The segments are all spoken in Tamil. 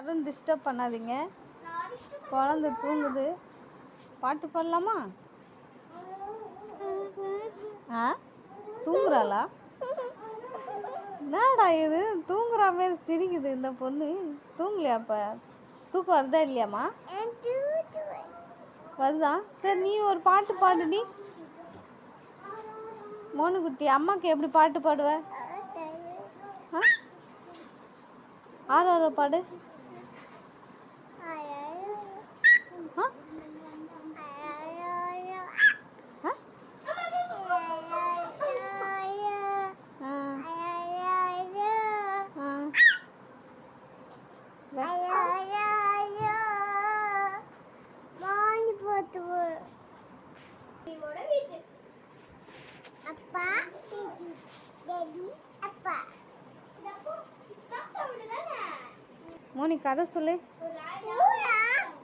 யாரும் டிஸ்டர்ப் பண்ணாதீங்க. குழந்த தூங்குது. பாட்டு பாடலாமா? ஆ? தூங்குறாளா? என்னடா இது? தூங்குற மாதிரி சிரிக்குது இந்த பொண்ணு. தூங்கலையா அப்போ? தூக்கம் வருதா இல்லையாம்மா? வருதா? சரி நீ ஒரு பாட்டு பாடுடி மோனுக்குட்டி அம்மாக்கு எப்படி பாட்டு பாடுவ? ஆ? ஆறு பாடு ஆ ஆ ஆ ஆ வே- அப்பா அப்பா மோனி கதை சொல்லு.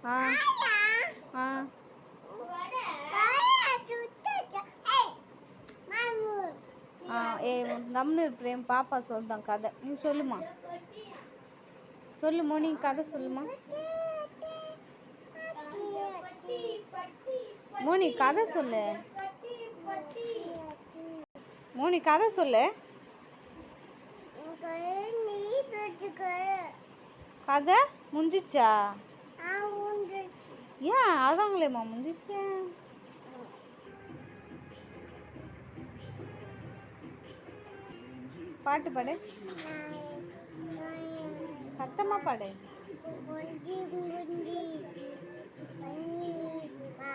ஆ. ஆ. ஆ ஏ கம்னு பிரேம் பாப்பா சொல்லுதான் கதை. நீ சொல்லுமா? சொல்லு மோனி கதை சொல்லுமா. மோனி கதை சொல்லு. மோனி கதை சொல்லு. கதை முடிஞ்சிச்சா? ஏன் அதாங்களேம்மா முடிஞ்சிச்சே? பாட்டு பாடு. சத்தமா பாடு. குஞ்சி குஞ்சி பனி மா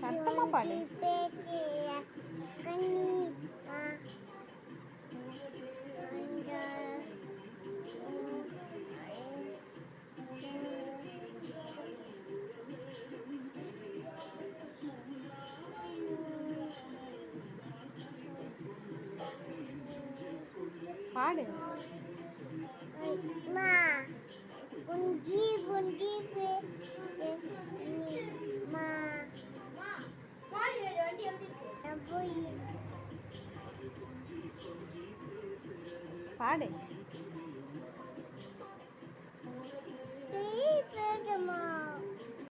சத்தமா பாடு. பாடு. குஞ்சி குஞ்சி பாடு.